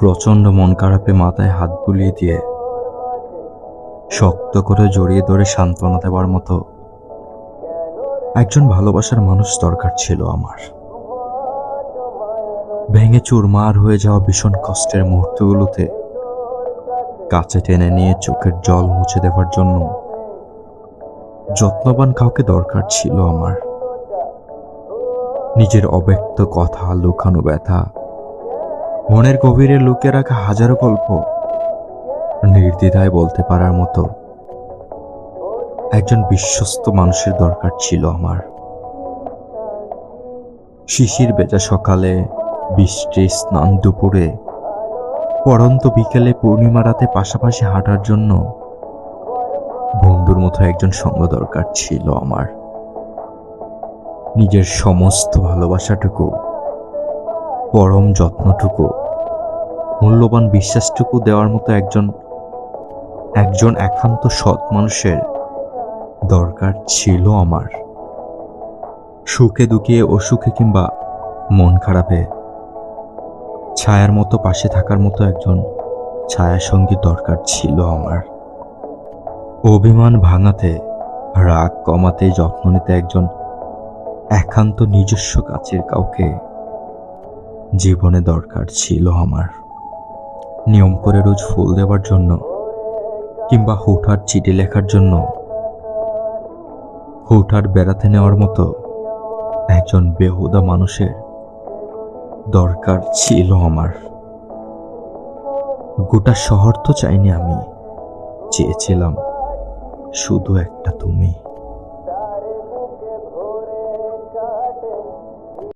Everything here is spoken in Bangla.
প্রচণ্ড মন খারাপে মাথায় হাত বুলিয়ে দিয়ে শক্ত করে জড়িয়ে ধরে সান্ত্বনা দেওয়ার মতো একজন ভালোবাসার মানুষ দরকার ছিল আমার। ভেঙে চুরমার হয়ে যাওয়া ভীষণ কষ্টের মুহূর্তগুলোতে কাছে টেনে নিয়ে চোখের জল মুছে দেওয়ার জন্য যত্নবান কাউকে দরকার ছিল আমার। নিজের অব্যক্ত কথা, লুকানো ব্যথা মনের গভীরে লুকে রাখা হাজারো গল্প নির্দ্বিধায় বলতে পারার মতো একজন বিশ্বস্ত মানুষের দরকার ছিল আমার। শিশির বেজা সকালে বৃষ্টি, স্নান দুপুরে পরন্ত বিকেলে পূর্ণিমা রাতে পাশাপাশি হাঁটার জন্য বন্ধুর মতো একজন সঙ্গ দরকার ছিল আমার। নিজের সমস্ত ভালোবাসাটুকু পরম যত্নটুকু, মূল্যবান বিশ্বাসটুকু দেওয়ার মতো একজন একজন একান্ত সৎ মানুষের দরকার ছিল আমার। সুখে দুঃখে অসুখে কিংবা মন খারাপে, ছায়ার মতো পাশে থাকার মতো একজন ছায়া সঙ্গী দরকার ছিল আমার। অভিমান ভাঙাতে, রাগ কমাতে, যত্ন নিতে একজন একান্ত নিজস্ব কাছের কাউকে জীবনে দরকার ছিল আমার। নিয়ম করে রোজ ফুল দেওয়ার জন্য কিংবা হুঠার চিঠি লেখার জন্য। হুঠার বেড়াতে নেওয়ার মতো একজন বেহুদা মানুষের দরকার ছিল আমার। গোটা শহর তো চাইনি আমি, চেয়েছিলাম শুধু একটা তুমি।